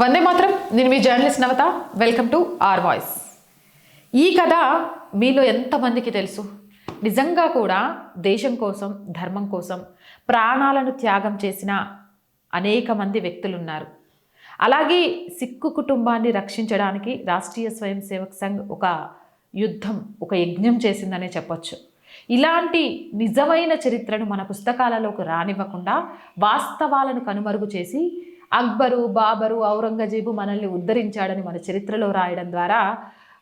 వందే మాత్రం. నేను మీ journalist Navatha. Welcome to R Voice. ఈ కథ మీలో ఎంతమందికి తెలుసు? నిజంగా కూడా దేశం కోసం ధర్మం కోసం ప్రాణాలను త్యాగం చేసిన అనేక మంది వ్యక్తులు ఉన్నారు అలాగే సిక్కు కుటుంబాన్ని రక్షించడానికి రాష్ట్రీయ స్వయం సేవక్ సంఘ్ ఒక యుద్ధం ఒక యజ్ఞం చేసిందనే చెప్పొచ్చు. ఇలాంటి నిజమైన చరిత్రను మన పుస్తకాలలోకి రానివ్వకుండా వాస్తవాలను కనుమరుగు చేసి అక్బరు బాబరు ఔరంగజేబు మనల్ని ఉద్ధరించాడని మన చరిత్రలో రాయడం ద్వారా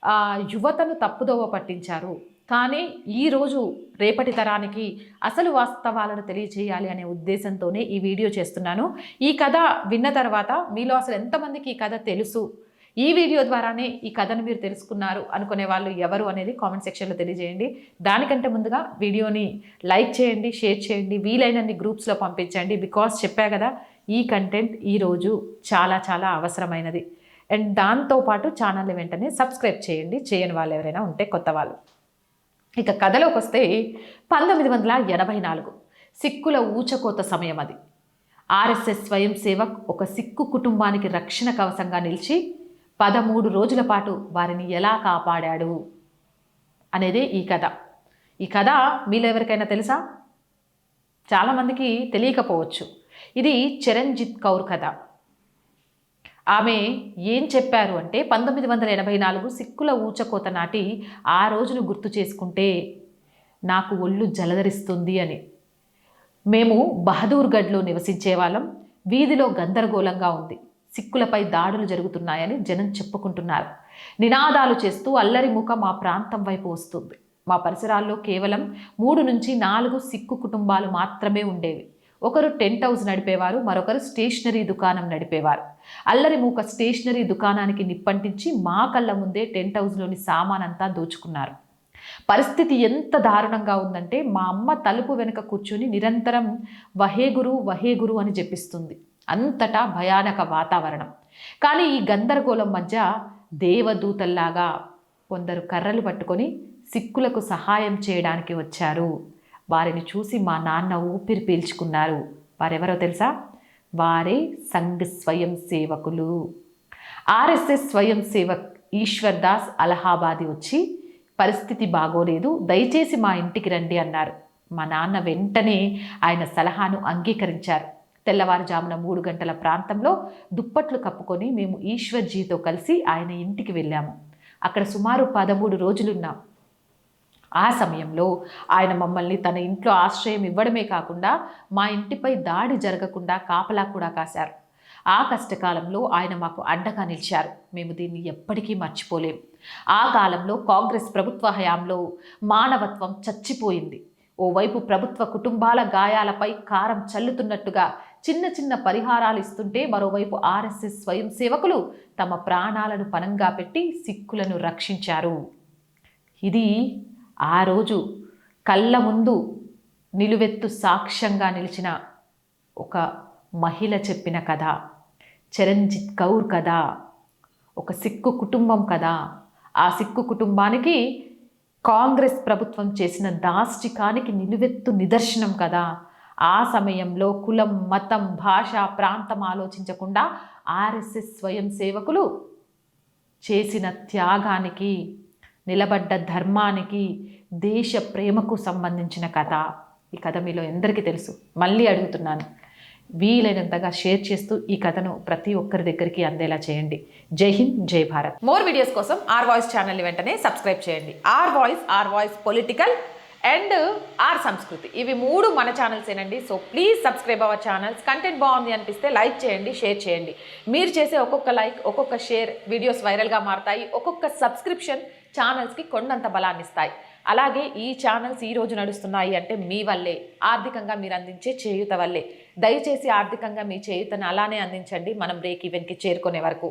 ఆ, యువతను తప్పుదోవ పట్టించారు. కానీ ఈరోజు రేపటి తరానికి అసలు వాస్తవాలను తెలియజేయాలి అనే ఉద్దేశంతోనే ఈ వీడియో చేస్తున్నాను. ఈ కథ విన్న తర్వాత మీలో అసలు ఎంతమందికి ఈ కథ తెలుసు? ఈ వీడియో ద్వారానే ఈ కథను మీరు తెలుసుకున్నారు అనుకునే వాళ్ళు ఎవరు అనేది కామెంట్ సెక్షన్లో తెలియజేయండి. దానికంటే ముందుగా వీడియోని లైక్ చేయండి షేర్ చేయండి వీలైనన్ని గ్రూప్స్లో పంపించండి. బికాస్ చెప్పా కదా ఈ కంటెంట్ ఈరోజు చాలా చాలా అవసరమైనది. అండ్ దాంతోపాటు ఛానల్ని వెంటనే సబ్స్క్రైబ్ చేయండి. చేయని వాళ్ళు ఎవరైనా ఉంటే కొత్త వాళ్ళు. ఇక కథలోకి వస్తే పంతొమ్మిది వందల ఎనభై నాలుగు సిక్కుల ఊచకోత సమయం అది. ఆర్ఎస్ఎస్ స్వయం సేవక్ ఒక సిక్కు కుటుంబానికి రక్షణ కవచంగా నిలిచి పదమూడు రోజుల పాటు వారిని ఎలా కాపాడాడు అనేదే ఈ కథ. ఈ కథ మీలో ఎవరికైనా తెలుసా? చాలామందికి తెలియకపోవచ్చు. ఇది చరణ్జిత్ కౌర్ కథ. ఆమె ఏం చెప్పారు అంటే పంతొమ్మిది వందల ఎనభై నాలుగు సిక్కుల ఊచకోత నాటి ఆ రోజును గుర్తు చేసుకుంటే నాకు ఒళ్ళు జలధరిస్తుంది అని. మేము బహదూర్గఢ్లో నివసించే వాళ్ళం. వీధిలో గందరగోళంగా ఉంది. సిక్కులపై దాడులు జరుగుతున్నాయని జనం చెప్పుకుంటున్నారు. నినాదాలు చేస్తూ అల్లరి ముఖ మా ప్రాంతం వైపు వస్తుంది. మా పరిసరాల్లో కేవలం మూడు నుంచి నాలుగు సిక్కు కుటుంబాలు మాత్రమే ఉండేవి. ఒకరు టెంట్ హౌస్ నడిపేవారు మరొకరు స్టేషనరీ దుకాణం నడిపేవారు. అల్లరి మూక స్టేషనరీ దుకాణానికి నిప్పంటించి మా కళ్ళ ముందే టెంట్ హౌస్లోని సామానంతా దోచుకున్నారు. పరిస్థితి ఎంత దారుణంగా ఉందంటే మా అమ్మ తలుపు వెనుక కూర్చుని నిరంతరం వహేగురు వహేగురు అని జపిస్తుంది అంతటా భయానక వాతావరణం. కానీ ఈ గందరగోళం మధ్య దేవదూతల్లాగా కొందరు కర్రలు పట్టుకొని సిక్కులకు సహాయం చేయడానికి వచ్చారు. వారిని చూసి మా నాన్న ఊపిరి పీల్చుకున్నారు. వారెవరో తెలుసా? వారే సంఘ్ స్వయం సేవకులు. ఆర్ఎస్ఎస్ స్వయం సేవక్ ఈశ్వర్ దాస్ అలహాబాద్ వచ్చి పరిస్థితి బాగోలేదు దయచేసి మా ఇంటికి రండి అన్నారు. మా నాన్న వెంటనే ఆయన సలహాను అంగీకరించారు. తెల్లవారుజామున మూడు గంటల ప్రాంతంలో దుప్పట్లు కప్పుకొని మేము ఈశ్వర్జీతో కలిసి ఆయన ఇంటికి వెళ్ళాము. అక్కడ సుమారు పదమూడు రోజులున్నాం. ఆ సమయంలో ఆయన మమ్మల్ని తన ఇంట్లో ఆశ్రయం ఇవ్వడమే కాకుండా మా ఇంటిపై దాడి జరగకుండా కాపలా కూడా కాశారు. ఆ కష్టకాలంలో ఆయన మాకు అండగా నిలిచారు. మేము దీన్ని ఎప్పటికీ మర్చిపోలేం. ఆ కాలంలో కాంగ్రెస్ ప్రభుత్వ హయాంలో మానవత్వం చచ్చిపోయింది. ఓవైపు ప్రభుత్వ కుటుంబాల గాయాలపై కారం చల్లుతున్నట్టుగా చిన్న చిన్న పరిహారాలు ఇస్తుంటే మరోవైపు ఆర్ఎస్ఎస్ స్వయం సేవకులు తమ ప్రాణాలను పనంగా పెట్టి సిక్కులను రక్షించారు. ఇది ఆ రోజు కళ్ళ ముందు నిలువెత్తు సాక్ష్యంగా నిలిచిన ఒక మహిళ చెప్పిన కథ చరణ్జిత్ కౌర్ కథ ఒక సిక్కు కుటుంబం కదా ఆ సిక్కు కుటుంబానికి కాంగ్రెస్ ప్రభుత్వం చేసిన దాష్టికానికి నిలువెత్తు నిదర్శనం కదా ఆ సమయంలో కులం మతం భాష ప్రాంతం ఆలోచించకుండా ఆర్ఎస్ఎస్ స్వయం సేవకులు చేసిన త్యాగానికి నిలబడ్డ ధర్మానికి దేశ ప్రేమకు సంబంధించిన కథ. ఈ కథ మీలో ఎందరికీ తెలుసు? మళ్ళీ అడుగుతున్నాను. వీలైనంతగా షేర్ చేస్తూ ఈ కథను ప్రతి ఒక్కరి దగ్గరికి అందేలా చేయండి. జై హింద్ జై భారత్. మోర్ వీడియోస్ కోసం ఆర్ వాయిస్ ఛానల్ని వెంటనే సబ్స్క్రైబ్ చేయండి. R Voice R Voice political and R Samskruthi ఇవి మూడు మన ఛానల్స్ ఏనండి. So please subscribe our channels content బాగుంది అనిపిస్తే లైక్ చేయండి షేర్ చేయండి. మీరు చేసే ఒక్కొక్క లైక్ ఒక్కొక్క షేర్ వీడియోస్ వైరల్గా మారుతాయి. ఒక్కొక్క సబ్స్క్రిప్షన్ ఛానల్స్కి కొండంత బలాన్ని ఇస్తాయి అలాగే ఈ ఛానల్స్ ఈ రోజు నడుస్తున్నాయి అంటే మీ వల్లే ఆర్థికంగా మీరు అందించే చేయూత వల్లే. దయచేసి ఆర్థికంగా మీ చేయూతను అలానే అందించండి. మనం బ్రేక్ ఈవెన్కి చేరుకునే వరకు.